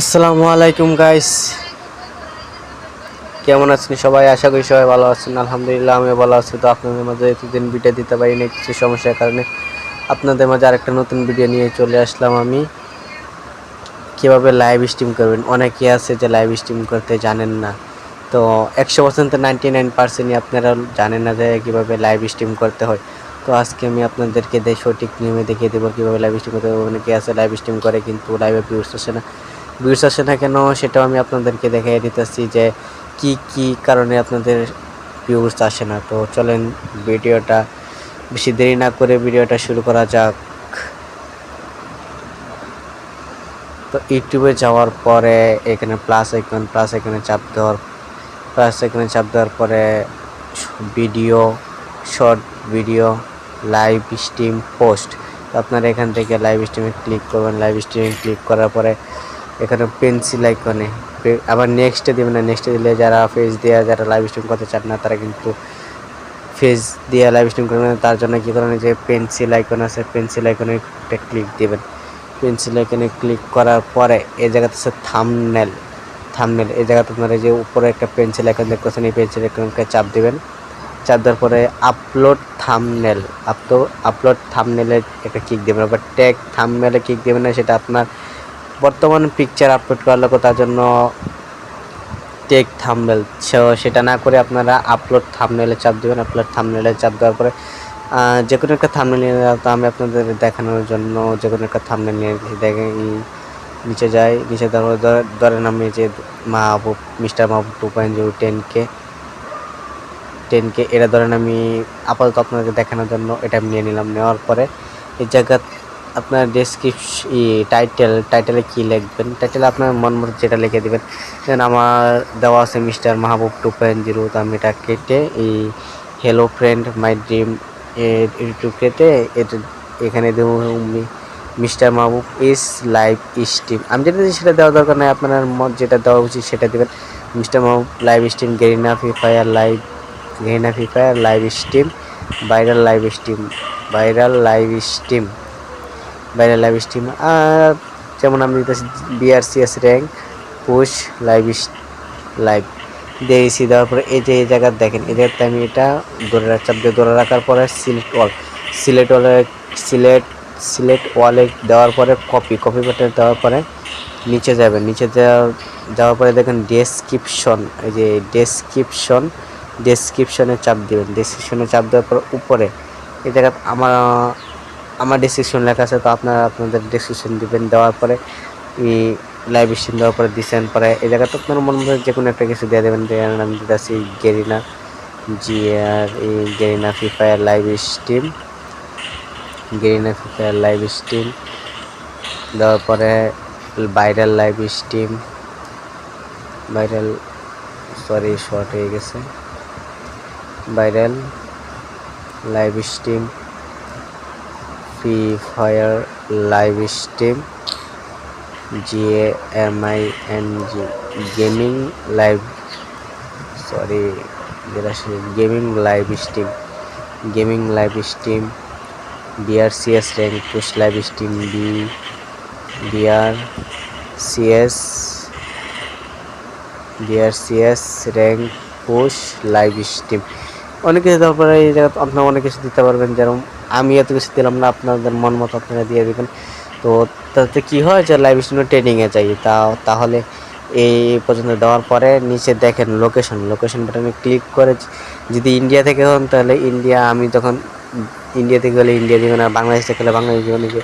আসসালামু আলাইকুম গাইস কেমন আছেন সবাই? আশা করি সবাই ভালো আছেন। আলহামদুলিল্লাহ আমি ভালো আছি। তো আপনাদের মাঝে এতদিন ভিডিও দিতে পারি না কিছু সমস্যার কারণে। আপনাদের মাঝে আরেকটা নতুন ভিডিও নিয়ে চলে আসলাম আমি। কীভাবে লাইভ স্ট্রিম করবেন? অনেকে আছে যে লাইভ স্ট্রিম করতে জানেন না। তো একশো পার্সেন্ট নাইনটি নাইন পার্সেন্টই আপনারা জানেন না যে কীভাবে লাইভ স্ট্রিম করতে হয়। তো আজকে আমি আপনাদেরকে সঠিক নিয়মে দেখিয়ে দেবো, কীভাবে লাইভ স্ট্রিম করতে হবে। অনেকে আছে লাইভ স্ট্রিম করে, কিন্তু লাইভে ভিউস আসে না। ভিউস আসে না কেন সেটাও আমি আপনাদেরকে দেখাই দিতেছি যে কি কি কারণে আপনাদের ভিউস আসে না। তো চলেন ভিডিওটা বেশি দেরি না করে ভিডিওটা শুরু করা যাক। তো ইউটিউবে যাওয়ার পরে এখানে প্লাস আইকন প্লাস আইকনে চাপ দেওয়ার প্লাস আইকনে চাপ দেওয়ার পরে video short video live stream post আপনারা এখান থেকে লাইভ স্ট্রিমে ক্লিক করবেন। লাইভ স্ট্রিমে ক্লিক করার পরে এখানে পেন্সিল আইকনে আবার নেক্সটে দেবেন না নেক্সটে দিলে যারা ফেস দেওয়া যারা লাইভ স্ট্রিম করতে চান না, তারা কিন্তু ফেস দিয়ে লাইভ স্ট্রিম করবেন তার জন্য কী করেন যে পেন্সিল আইকন আছে পেন্সিল আইকনে একটা ক্লিক দিবেন। পেন্সিল আইকনে ক্লিক করার পরে এই জায়গাতে আছে থামনেল থামনেল এই জায়গাতে আপনারা যে উপরে একটা পেন্সিল আইকন দেখতেছেন এই পেন্সিল আইকনকে চাপ দেবেন। চাপ দেওয়ার পরে আপলোড থামনেল আপলো আপলোড থামনেলে একটা ক্লিক দেবেন। আবার ট্যাগ থামনেলে ক্লিক দেবেন না, সেটা আপনার বর্তমান পিকচার আপলোড করার লোক তার জন্য টেক থামনেল সেটা না করে আপনারা আপলোড থামনেলে চাপ দেবেন আপলোড থামনেলে চাপ দেওয়ার পরে যে কোনো একটা থামনেল নিয়ে তো আমি আপনাদের দেখানোর জন্য যে কোনো একটা থামনেল নিয়ে দেখে নিচে যাই, নিচে ধরো, ধরে- ধরেন আমি যে Mahbub mister Mahbub two point zero ten K ten K এটা ধরেন আমি আপাতত আপনাদের দেখানোর জন্য এটা আমি নিয়ে নিলাম, নেওয়ার পরে এই জায়গা আপনার ডেসক্রিপশন টাইটেল টাইটেলে কী লিখবেন? টাইটেলে আপনার মন মতো যেটা লিখে দেবেন। দেন আমার দেওয়া আছে mister Mahbub two point zero তো আমি এটা কেটে এই হ্যালো ফ্রেন্ড মাই ড্রিম একটু কেটে এটা এখানে দেবো mister Mahbub is live stream আমি যেটা সেটা দেওয়া দরকার নাই, আপনার মত যেটা দেওয়া উচিত সেটা দেবেন। Mister Mahbub live stream Garena free fire live Garena free fire live stream viral live stream viral live stream viral live stream আর যেমন আমি দিতেছি BRCS rank push live live দিয়েছি দেওয়ার পরে এই যে, এই জায়গা দেখেন, এই জায়গাতে আমি এটা ধরে চাপ দিয়ে ধরে রাখার পরে সিলেক্ট অল সিলেক্ট ওয়ালে সিলেক্ট সিলেক্ট ওয়ালে দেওয়ার পরে কপি কপি বাটনে দেওয়ার পরে নিচে যাবেন। নিচে যাওয়ার পরে দেখেন ডেসক্রিপশন এই যে ডেসক্রিপশন ডেসক্রিপশনে চাপ দেবেন। ডেসক্রিপশনে চাপ দেওয়ার পর উপরে, এই জায়গা আমার আমার ডেসক্রিপশন লেখা আছে, তো আপনারা আপনাদের ডেসক্রিপশন দিবেন, দেওয়ার পরে লাইভ স্ট্রিম দেওয়ার পরে দিচ্ছেন পরে এই জায়গাতে আপনার মন মতো যে কোনো একটা কিছু দিয়ে দেবেন। দেওয়ার নাম দিতেছি গেরিনা জি আর এই Garena free fire live stream Garena free fire live stream দেওয়ার পরে viral live stream viral sorry short হয়ে গেছে। Viral live stream free fire live stream G M I N G gaming live sorry যেটা gaming live stream gaming live stream BRCS rank push live stream B BR CS BRCS rank push live stream অনেক কিছু দেওয়ার পরে এই জায়গাতে আপনারা অনেক কিছু দিতে পারবেন, যেরকম আমি এত কিছু দিলাম না, আপনাদের মন মতো আপনারা দিয়ে দেবেন। তো তাতে কি হয় যে লাইভ স্ট্রিমে ট্রেনিংয়ে যাই, তা, তাহলে এই পর্যন্ত দেওয়ার পরে নিচে দেখেন লোকেশন লোকেশন বাটনে ক্লিক করে যদি ইন্ডিয়া থেকে হন, তাহলে ইন্ডিয়া আমি তখন ইন্ডিয়া থেকে গেলে ইন্ডিয়া দিবেন আর বাংলাদেশ থেকে গেলে বাংলাদেশ দিবেন যে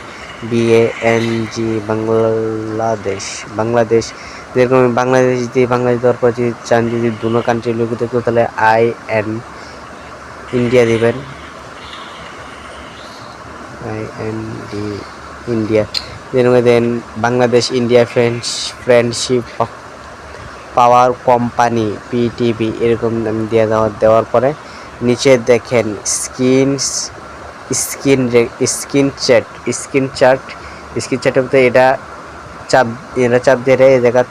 B A N G Bangladesh Bangladesh যেরকম বাংলাদেশ দিয়ে বাংলাদেশ দেওয়ার পর যদি চান যদি দুনো কান্ট্রি লোক দেখতে তাহলে আই এন ইন্ডিয়া দিবেন। ডি ইন্ডিয়া যেরকম দেন Bangladesh India friends friendship power company PTV এরকম দিয়ে দেওয়া, দেওয়ার পরে নিচে দেখেন screen screen screen chat screen chat screen চ্যাটের মধ্যে এটা চাপ এটা চাপ দিয়ে এই জায়গা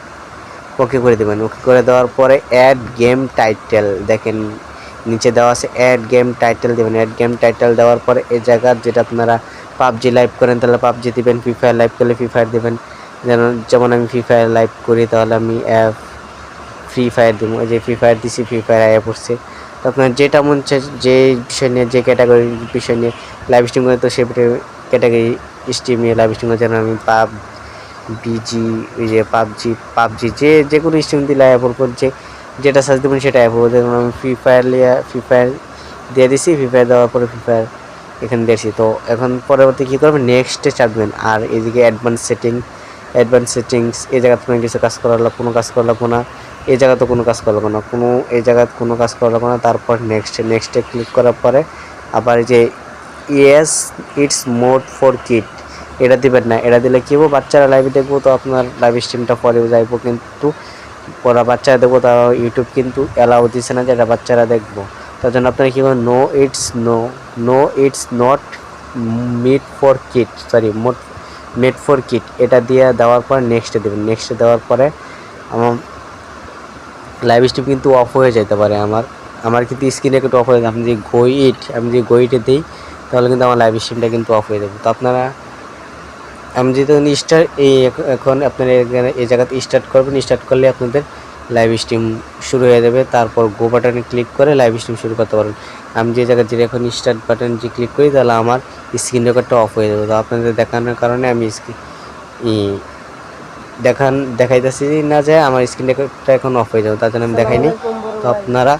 ওকে করে দেবেন। ওকে করে দেওয়ার পরে অ্যাড গেম টাইটেল দেখেন নিচে দেওয়া আছে অ্যাড গেম টাইটেল দেবেন। অ্যাড গেম টাইটেল দেওয়ার পরে এই জায়গার যেটা আপনারা পাবজি লাইভ করেন, তাহলে পাবজি দেবেন ফ্রি ফায়ার লাইভ করলে ফ্রি ফায়ার দেবেন। যেন যেমন আমি ফ্রি ফায়ার লাইভ করি, তাহলে আমি অ্যাপ ফ্রি ফায়ার দেবো। যে ফ্রি ফায়ার দিছি ফ্রি ফায়ার আয়া পড়ছে। তো আপনার যেটা মন যে বিষয় নিয়ে, যে ক্যাটাগরি বিষয় নিয়ে লাইভ স্ট্রিম করে, তো সে ক্যাটাগরি স্ট্রিম নিয়ে লাইভ স্ট্রিম করে, যেন আমি পাব বিজি ওই যে পাবজি পাবজি যে যে কোনো স্ট্রিম দিলে আয়া পড়ব, যে যেটা সার্চ দেবেন সেটা আয়া পড়ব যেমন আমি ফ্রি ফায়ার লিয়া ফ্রি ফায়ার দিয়ে দিছি ফ্রি ফায়ার দেওয়ার পরে ফ্রি ফায়ার এখানে দিয়েছি তো এখন পরবর্তী কী করবেন? নেক্সটে চাপবেন আর এদিকে অ্যাডভান্স সেটিং অ্যাডভান্স সেটিংস এই জায়গাতে কোনো কিছু কাজ করা লাগবে, কোনো কাজ করা লাগবে না। এই জায়গাতে কোনো কাজ করা লাগবে না। কোনো এই জায়গাতে কোনো কাজ করা লাগবে না। তারপর নেক্সট নেক্সটে ক্লিক করার পরে আবার যে yes it's mode for kit এটা দিবেন না। এটা দিলে কী হব? বাচ্চারা লাইভে দেখব, তো আপনার লাইভ স্ট্রিমটা পরেও যাইবো। কিন্তু পড়া বাচ্চারা দেখব তারা ইউটিউব কিন্তু অ্যালাউ দিচ্ছে না যে এটা বাচ্চারা দেখব। তার জন্য আপনারা কী করবেন no it's no no it's not meet for kit sorry মোট মেড ফর কিট এটা দিয়ে দেওয়ার পর নেক্সটে দেবেন। নেক্সটে দেওয়ার পরে আমার লাইভ স্ট্রিম কিন্তু অফ হয়ে যেতে পারে আমার। আমার কিন্তু স্ক্রিনে একটু অফ হয়ে যাবে। আমি যদি গোইট আমি যদি গোইটে দিই, তাহলে কিন্তু আমার লাইভ স্ট্রিমটা কিন্তু অফ হয়ে যাবে। তো আপনারা আমি যদি স্টার্ট এই এখন আপনারা এখানে এই জায়গাতে স্টার্ট করবেন। স্টার্ট করলে আপনাদের লাইভ স্ট্রিম শুরু হয়ে যাবে। তারপর গো বাটনে ক্লিক করে লাইভ স্ট্রিম শুরু করতে পারেন আমি যে জায়গায় যেটা এখন স্টার্ট বাটন যে ক্লিক করি, তাহলে আমার স্ক্রিন রেকর্ডটা অফ হয়ে যাবে। তো আপনাদের দেখানোর কারণে আমি দেখান, দেখাইতেছি না যে আমার স্ক্রিন রেকর্ডটা এখন অফ হয়ে যাবে। তার জন্য আমি দেখাইনি। তো আপনারা